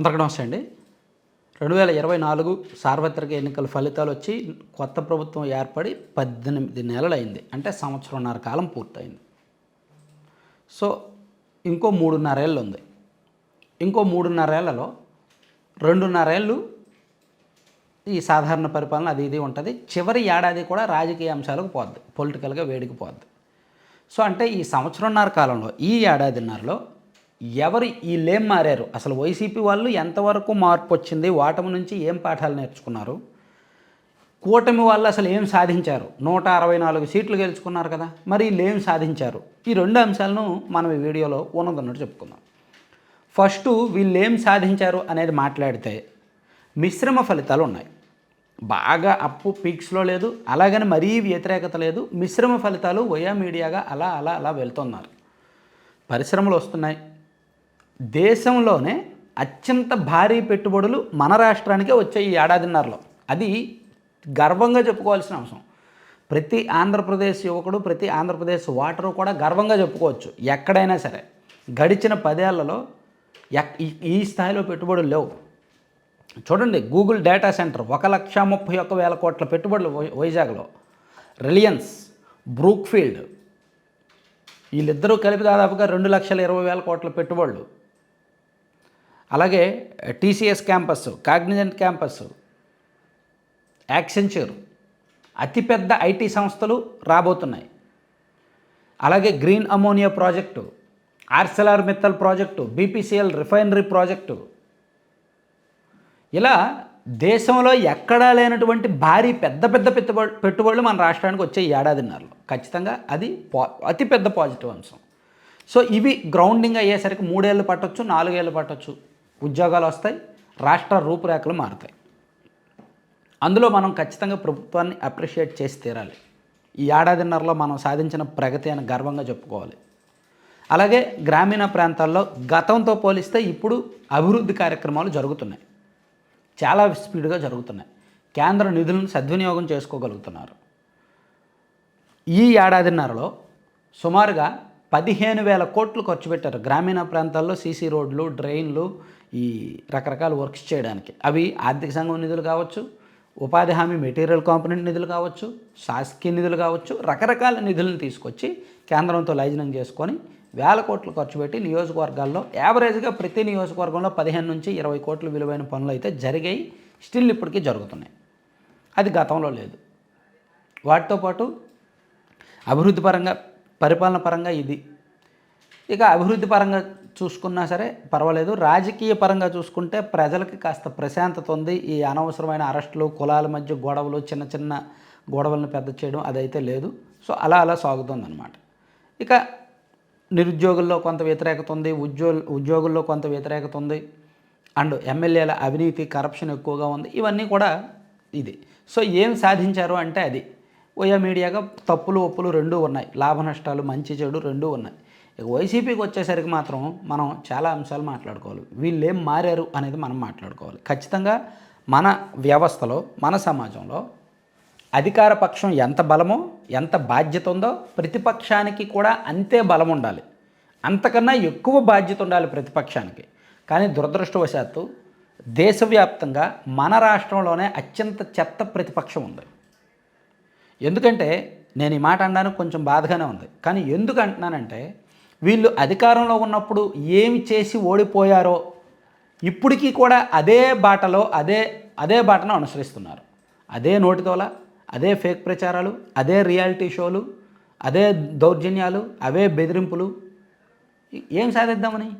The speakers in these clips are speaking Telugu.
అందరికీ నమస్తే అండి రెండు వేల ఇరవై నాలుగు సార్వత్రిక ఎన్నికల ఫలితాలు వచ్చి కొత్త ప్రభుత్వం ఏర్పడి పద్దెనిమిది నెలలు అయింది అంటే సంవత్సరంన్నర కాలం పూర్తయింది. సో ఇంకో మూడున్నరేళ్ళు ఉంది. ఇంకో మూడున్నరేళ్ళలో రెండున్నరేళ్ళు ఈ సాధారణ పరిపాలన అది ఇది ఉంటుంది. చివరి ఏడాది కూడా రాజకీయ అంశాలకు పోద్ది. పొలిటికల్గా వేడికి పోద్ది. సో అంటే ఈ సంవత్సరంన్నర కాలంలో ఈ ఏడాదిన్నరలో ఎవరు వీళ్ళేం మారారు? అసలు వైసీపీ వాళ్ళు ఎంతవరకు మార్పు వచ్చింది? ఓటమి నుంచి ఏం పాఠాలు నేర్చుకున్నారు? కూటమి వాళ్ళు అసలు ఏం సాధించారు? నూట అరవై నాలుగు సీట్లు గెలుచుకున్నారు కదా మరి వీళ్ళు ఏం సాధించారు? ఈ రెండు అంశాలను మనం ఈ వీడియోలో ఉన్నదన్నట్టు చెప్పుకుందాం. ఫస్ట్ వీళ్ళు ఏం సాధించారు అనేది మాట్లాడితే మిశ్రమ ఫలితాలు ఉన్నాయి. బాగా అప్పు పీక్స్లో లేదు అలాగని మరీ వ్యతిరేకత లేదు మిశ్రమ ఫలితాలు వయా మీడియాగా అలా అలా అలా వెళ్తున్నారు. పరిశ్రమలు వస్తున్నాయి దేశంలోనే అత్యంత భారీ పెట్టుబడులు మన రాష్ట్రానికే వచ్చాయి ఈ ఏడాదిన్నరలో. అది గర్వంగా చెప్పుకోవాల్సిన అంశం. ప్రతి ఆంధ్రప్రదేశ్ యువకుడు ప్రతి ఆంధ్రప్రదేశ్ వాటరు కూడా గర్వంగా చెప్పుకోవచ్చు ఎక్కడైనా సరే. గడిచిన పదేళ్ళలో ఎక్- ఈ- ఈ స్థాయిలో పెట్టుబడులు లేవు. చూడండి గూగుల్ డేటా సెంటర్ ఒక లక్ష ముప్పై ఒక్క వేల కోట్ల పెట్టుబడులు వై- వైజాగ్లో. రిలయన్స్ బ్రూక్ఫీల్డ్ వీళ్ళిద్దరూ కలిపి దాదాపుగా రెండు లక్షల ఇరవై వేల కోట్ల పెట్టుబడులు. అలాగే TCS campus Cognizant campus Accenture అతిపెద్ద ఐటీ సంస్థలు రాబోతున్నాయి. అలాగే green ammonia project Arcelor Mittal project BPCL refinery project ఇలా దేశంలో ఎక్కడా లేనటువంటి భారీ పెద్ద పెద్ద పెట్టుబడి పెట్టుబడులు మన రాష్ట్రానికి వచ్చే ఏడాదిన్నరలో ఖచ్చితంగా అది పా అతిపెద్ద పాజిటివ్ అంశం. సో ఇవి గ్రౌండింగ్ అయ్యేసరికి మూడేళ్ళు పట్టొచ్చు నాలుగేళ్ళు పట్టొచ్చు. ఉద్యోగాలు వస్తాయి రాష్ట్ర రూపురేఖలు మారుతాయి. అందులో మనం ఖచ్చితంగా ప్రభుత్వాన్ని అప్రిషియేట్ చేసి తీరాలి. ఈ ఏడాదిన్నరలో మనం సాధించిన ప్రగతి అని గర్వంగా చెప్పుకోవాలి. అలాగే గ్రామీణ ప్రాంతాల్లో గతంతో పోలిస్తే ఇప్పుడు అభివృద్ధి కార్యక్రమాలు జరుగుతున్నాయి. చాలా స్పీడ్గా జరుగుతున్నాయి. కేంద్ర నిధులను సద్వినియోగం చేసుకోగలుగుతున్నారు. ఈ ఏడాదిన్నరలో సుమారుగా పదిహేను వేల కోట్లు ఖర్చు పెట్టారు గ్రామీణ ప్రాంతాల్లో సీసీ రోడ్లు డ్రైన్లు ఈ రకరకాల వర్క్స్ చేయడానికి. అవి ఆర్థిక సంఘం నిధులు కావచ్చు ఉపాధి హామీ మెటీరియల్ కాంపనెంట్ నిధులు కావచ్చు శాసకీయ నిధులు కావచ్చు రకరకాల నిధులను తీసుకొచ్చి కేంద్రంతో లైజనం చేసుకొని వేల కోట్లు ఖర్చు పెట్టి నియోజకవర్గాల్లో యావరేజ్గా ప్రతి నియోజకవర్గంలో పదిహేను నుంచి ఇరవై కోట్ల విలువైన పనులు అయితే జరిగాయి స్టిల్ ఇప్పటికీ జరుగుతున్నాయి. అది గతంలో లేదు. వాటితో పాటు అభివృద్ధి పరంగా పరిపాలన పరంగా ఇది. ఇక అభివృద్ధి పరంగా చూసుకున్నా సరే పర్వాలేదు. రాజకీయ పరంగా చూసుకుంటే ప్రజలకి కాస్త ప్రశాంతత ఉంది. ఈ అనవసరమైన అరెస్టులు కులాల మధ్య గొడవలు చిన్న చిన్న గొడవలను పెద్ద చేయడం అదైతే లేదు. సో అలా అలా సాగుతుందన్నమాట. ఇక నిరుద్యోగుల్లో కొంత వ్యతిరేకత ఉంది. ఉద్యో ఉద్యోగుల్లో కొంత వ్యతిరేకత ఉంది. అండ్ ఎమ్మెల్యేల అవినీతి కరప్షన్ ఎక్కువగా ఉంది. ఇవన్నీ కూడా ఇది. సో ఏం సాధించారు అంటే అది. ఓయా మీడియాగా తప్పులు ఒప్పులు రెండూ ఉన్నాయి. లాభ నష్టాలు మంచి చెడు రెండూ ఉన్నాయి. ఇక వైసీపీకి వచ్చేసరికి మాత్రం మనం చాలా అంశాలు మాట్లాడుకోవాలి. వీళ్ళు ఏం మారారు అనేది మనం మాట్లాడుకోవాలి. ఖచ్చితంగా మన వ్యవస్థలో మన సమాజంలో అధికార పక్షం ఎంత బలమో ఎంత బాధ్యత ఉందో ప్రతిపక్షానికి కూడా అంతే బలం ఉండాలి. అంతకన్నా ఎక్కువ బాధ్యత ఉండాలి ప్రతిపక్షానికి. కానీ దురదృష్టవశాత్తు దేశవ్యాప్తంగా మన రాష్ట్రంలోనే అత్యంత చెత్త ప్రతిపక్షం ఉంది. ఎందుకంటే నేను ఈ మాట అనడానికి కొంచెం బాధగానే ఉంది. కానీ ఎందుకు అంటున్నానంటే వీళ్ళు అధికారంలో ఉన్నప్పుడు ఏమి చేసి ఓడిపోయారో ఇప్పటికీ కూడా అదే బాటలో అదే అదే బాటను అనుసరిస్తున్నారు. అదే నోటితోల అదే ఫేక్ ప్రచారాలు అదే రియాలిటీ షోలు అదే దౌర్జన్యాలు అవే బెదిరింపులు. ఏం సాధిద్దామని?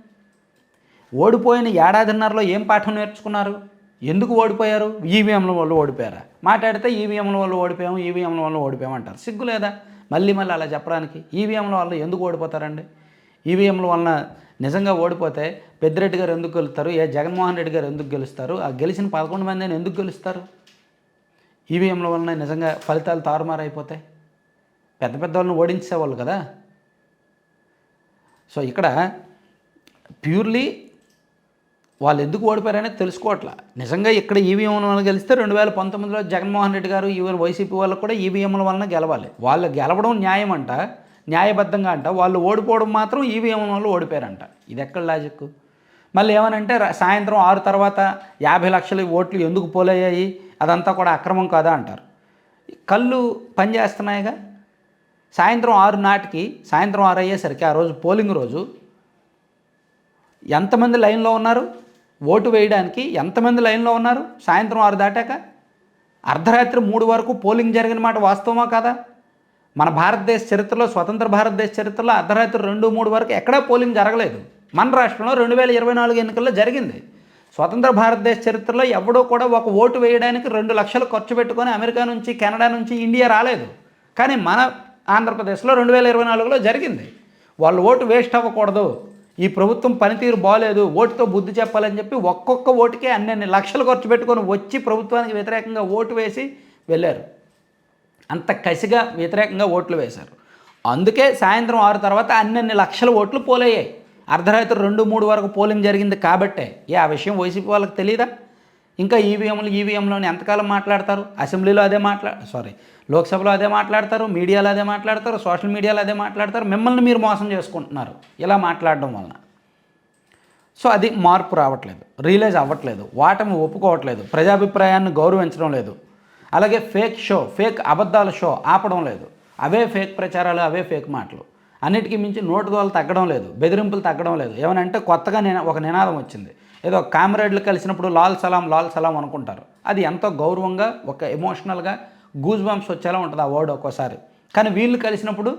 ఓడిపోయిన ఏడాదిన్నరలో ఏం పాఠం నేర్చుకున్నారు? ఎందుకు ఓడిపోయారు? ఈవీఎంల వల్ల ఓడిపోయారా? మాట్లాడితే ఈవీఎంల వల్ల ఓడిపోయాము ఈవీఎంల వల్ల ఓడిపోయాము అంటారు. సిగ్గు లేదా? మళ్ళీ మళ్ళీ అలా చెప్పడానికి ఈవీఎంల వల్ల ఎందుకు ఓడిపోతారండి? ఈవీఎంల వలన నిజంగా ఓడిపోతే పెద్దిరెడ్డి గారు ఎందుకు గెలుస్తారు? ఏ జగన్మోహన్ రెడ్డి గారు ఎందుకు గెలుస్తారు? ఆ గెలిచిన పదకొండు మందిని ఎందుకు గెలుస్తారు? ఈవీఎంల వలన నిజంగా ఫలితాలు తారుమారైపోతాయి పెద్ద పెద్ద వాళ్ళని ఓడించేవాళ్ళు కదా. సో ఇక్కడ ప్యూర్లీ వాళ్ళు ఎందుకు ఓడిపోయారనేది తెలుసుకోవట్లా. నిజంగా ఇక్కడ ఈవీఎంల వల్ల గెలిస్తే రెండు వేల పంతొమ్మిదిలో జగన్మోహన్ రెడ్డి గారు ఈవెన్ వైసీపీ వాళ్ళకు కూడా ఈవీఎంల వలన గెలవాలి. వాళ్ళు గెలవడం న్యాయం అంట న్యాయబద్ధంగా అంట. వాళ్ళు ఓడిపోవడం మాత్రం ఈవీఎంల వల్ల ఓడిపోయారంట. ఇది ఎక్కడ లాజిక్ మళ్ళీ ఏమనంటే సాయంత్రం ఆరు తర్వాత యాభై లక్షల ఓట్లు ఎందుకు పోలయ్యాయి? అదంతా కూడా అక్రమం కాదా అంటారు. కళ్ళు పనిచేస్తున్నాయిగా? సాయంత్రం ఆరు నాటికి సాయంత్రం ఆరు అయ్యేసరికి ఆ రోజు పోలింగ్ రోజు ఎంతమంది లైన్లో ఉన్నారు? ఓటు వేయడానికి ఎంతమంది లైన్లో ఉన్నారు? సాయంత్రం ఆరు దాటాక? అర్ధరాత్రి మూడు వరకు పోలింగ్ జరిగిన మాట వాస్తవమా కదా? మన భారతదేశ చరిత్రలో స్వతంత్ర భారతదేశ చరిత్రలో అర్ధరాత్రి రెండు మూడు వరకు ఎక్కడా పోలింగ్ జరగలేదు. మన రాష్ట్రంలో రెండు వేల ఇరవై నాలుగు ఎన్నికల్లో జరిగింది. స్వతంత్ర భారతదేశ చరిత్రలో ఎవడో కూడా ఒక ఓటు వేయడానికి రెండు లక్షలు ఖర్చు పెట్టుకొని అమెరికా నుంచి కెనడా నుంచి ఇండియా రాలేదు. కానీ మన ఆంధ్రప్రదేశ్లో రెండు వేల ఇరవై నాలుగులో జరిగింది. వాళ్ళు ఓటు వేస్ట్ అవ్వకూడదు. ఈ ప్రభుత్వం పనితీరు బాగలేదు ఓటుతో బుద్ధి చెప్పాలని చెప్పి ఒక్కొక్క ఓటుకే అన్ని లక్షలు ఖర్చు పెట్టుకొని వచ్చి ప్రభుత్వానికి వ్యతిరేకంగా ఓటు వేసి వెళ్ళారు. అంత కసిగా వ్యతిరేకంగా ఓట్లు వేశారు. అందుకే సాయంత్రం ఆరు తర్వాత అన్నన్ని లక్షల ఓట్లు పోలయ్యాయి. అర్ధరాత్రి రెండు మూడు వరకు పోలింగ్ జరిగింది కాబట్టే. ఏ ఆ విషయం వైసీపీ వాళ్ళకి తెలియదా ఇంకా ఈవీఎంలు ఈవీఎంలోని ఎంతకాలం మాట్లాడతారు? అసెంబ్లీలో అదే మాట్లా సారీ లోక్సభలో అదే మాట్లాడతారు మీడియాలో అదే మాట్లాడతారు సోషల్ మీడియాలో అదే మాట్లాడతారు మిమ్మల్ని మీరు మోసం చేసుకుంటున్నారు. ఇలా మాట్లాడడం వలన. సో అది మార్పు రావట్లేదు రియలైజ్ అవ్వట్లేదు వాటమి ఒప్పుకోవట్లేదు ప్రజాభిప్రాయాన్ని గౌరవించడం లేదు. అలాగే ఫేక్ షో ఫేక్ అబద్ధాల షో ఆపడం లేదు. అవే ఫేక్ ప్రచారాలు అవే ఫేక్ మాటలు. అన్నిటికీ మించి నోటుదోలు తగ్గడం లేదు బెదిరింపులు తగ్గడం లేదు. ఏమనంటే కొత్తగా నిన ఒక నినాదం వచ్చింది. ఏదో కామ్రేడ్లు కలిసినప్పుడు లాల్ సలాం లాల్ సలాం అనుకుంటారు. అది ఎంతో గౌరవంగా ఒక ఎమోషనల్గా గూజ్ బంప్స్ వచ్చేలా ఉంటుంది ఆ వర్డ్ ఒక్కోసారి. కానీ వీళ్ళు కలిసినప్పుడు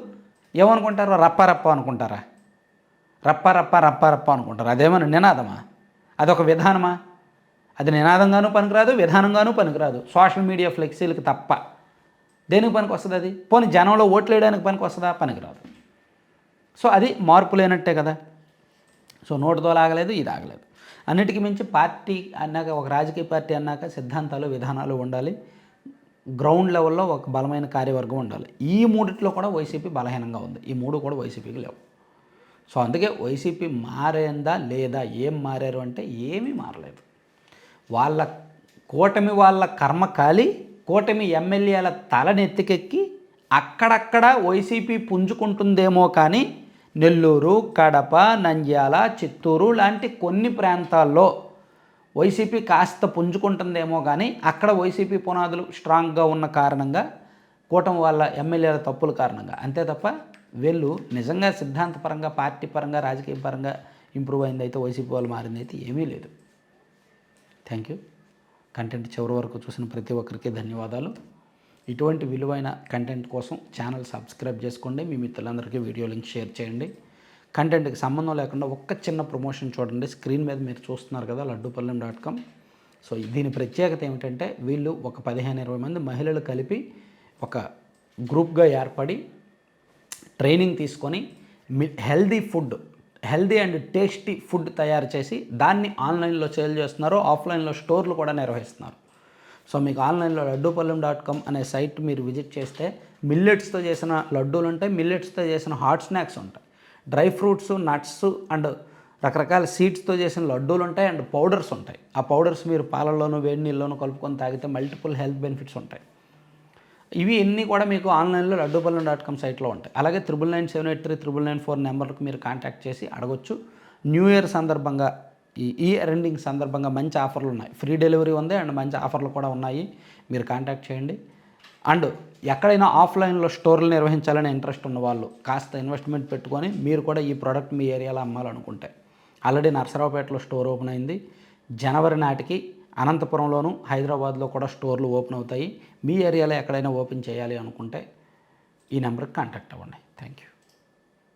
ఏమనుకుంటారు? రప్ప రప్ప అనుకుంటారా? రప్ప రప్ప రప్ప రప్ప అనుకుంటారు? అదేమన్నా నినాదమా? అదొక విధానమా? అది నినాదంగానూ పనికిరాదు విధానంగానూ పనికిరాదు. సోషల్ మీడియా ఫ్లెక్సీలకు తప్ప. దేనికి పనికి వస్తుంది అది? పోనీ జనంలో ఓట్లు వేయడానికి పనికి వస్తుందా పనికిరాదు. సో అది మార్పు లేనట్టే కదా. సో నోటుతో ఆగలేదు ఇది ఆగలేదు. అన్నిటికీ మించి పార్టీ అన్నాక ఒక రాజకీయ పార్టీ అన్నాక సిద్ధాంతాలు విధానాలు ఉండాలి. గ్రౌండ్ లెవెల్లో ఒక బలమైన కార్యవర్గం ఉండాలి. ఈ మూడిట్లో కూడా వైసీపీ బలహీనంగా ఉంది. ఈ మూడు కూడా వైసీపీకి లేవు. సో అందుకే వైసీపీ మారిందా లేదా ఏం మారారు అంటే ఏమీ మారలేదు. వాళ్ళ కూటమి వాళ్ళ కర్మ కాలి కూటమి ఎమ్మెల్యేల తలనెత్తికెక్కి అక్కడక్కడ వైసీపీ పుంజుకుంటుందేమో కానీ నెల్లూరు కడప నంద్యాల చిత్తూరు లాంటి కొన్ని ప్రాంతాల్లో వైసీపీ కాస్త పుంజుకుంటుందేమో కానీ అక్కడ వైసీపీ పునాదులు స్ట్రాంగ్గా ఉన్న కారణంగా కూటమి వాళ్ళ ఎమ్మెల్యేల తప్పుల కారణంగా. అంతే తప్ప వీళ్ళు నిజంగా సిద్ధాంతపరంగా పార్టీ పరంగా రాజకీయ పరంగా ఇంప్రూవ్ అయింది అయితే వైసీపీ వాళ్ళు మారింది అయితే ఏమీ లేదు. Thank you. కంటెంట్ చివరి వరకు చూసిన ప్రతి ఒక్కరికి ధన్యవాదాలు. ఇటువంటి విలువైన కంటెంట్ కోసం ఛానల్ సబ్స్క్రైబ్ చేసుకోండి. మీ మిత్రులందరికీ వీడియో లింక్ షేర్ చేయండి. కంటెంట్కి సంబంధం లేకుండా ఒక్క చిన్న ప్రమోషన్ చూడండి. స్క్రీన్ మీద మీరు చూస్తున్నారు కదా లడ్డూపల్లెం డాట్ కామ్. సో దీని ప్రత్యేకత ఏమిటంటే వీళ్ళు ఒక పదిహేను ఇరవై మంది మహిళలు కలిపి ఒక గ్రూప్గా ఏర్పడి ట్రైనింగ్ తీసుకొని healthy food healthy and tasty food తయారు చేసి దాన్ని ఆన్లైన్లో సేల్ చేస్తున్నారు ఆఫ్లైన్లో స్టోర్లు కూడా నిర్వహిస్తున్నారు. సో మీకు ఆన్లైన్లో లడ్డూపల్లెం డాట్ కామ్ అనే సైట్ మీరు విజిట్ చేస్తే మిల్లెట్స్తో చేసిన లడ్డూలు ఉంటాయి మిల్లెట్స్తో చేసిన హాట్ స్నాక్స్ ఉంటాయి. డ్రై ఫ్రూట్స్ నట్స్ అండ్ రకరకాల సీడ్స్తో చేసిన లడ్డూలు ఉంటాయి అండ్ పౌడర్స్ ఉంటాయి. ఆ పౌడర్స్ మీరు పాలల్లోనూ వేడి నీళ్ళలోనూ కలుపుకొని తాగితే మల్టిపుల్ హెల్త్ బెనిఫిట్స్ ఉంటాయి. ఇవి అన్నీ కూడా మీకు ఆన్లైన్లో లడ్డూపల్లెం డాట్ కామ్ సైట్లో ఉంటాయి. అలాగే triple nine seven eight three triple nine four నెంబర్కి మీరు కాంటాక్ట్ చేసి అడగొచ్చు. న్యూ ఇయర్ సందర్భంగా ఈ ఈ ఎండింగ్ సందర్భంగా మంచి ఆఫర్లు ఉన్నాయి. ఫ్రీ డెలివరీ ఉంది అండ్ మంచి ఆఫర్లు కూడా ఉన్నాయి. మీరు కాంటాక్ట్ చేయండి. అండ్ ఎక్కడైనా ఆఫ్లైన్లో స్టోర్లు నిర్వహించాలని ఇంట్రెస్ట్ ఉన్న వాళ్ళు కాస్త ఇన్వెస్ట్మెంట్ పెట్టుకొని మీరు కూడా ఈ ప్రోడక్ట్ మీ ఏరియాలో అమ్మాలనుకుంటే. ఆల్రెడీ నర్సరావుపేటలో స్టోర్ ఓపెన్ అయింది. జనవరి నాటికి అనంతపురంలోను హైదరాబాద్లో కూడా స్టోర్లు ఓపెన్ అవుతాయి. మీ ఏరియాలో ఎక్కడైనా ఓపెన్ చేయాలి అనుకుంటే ఈ నెంబర్కి కాంటాక్ట్ అవ్వండి. Thank you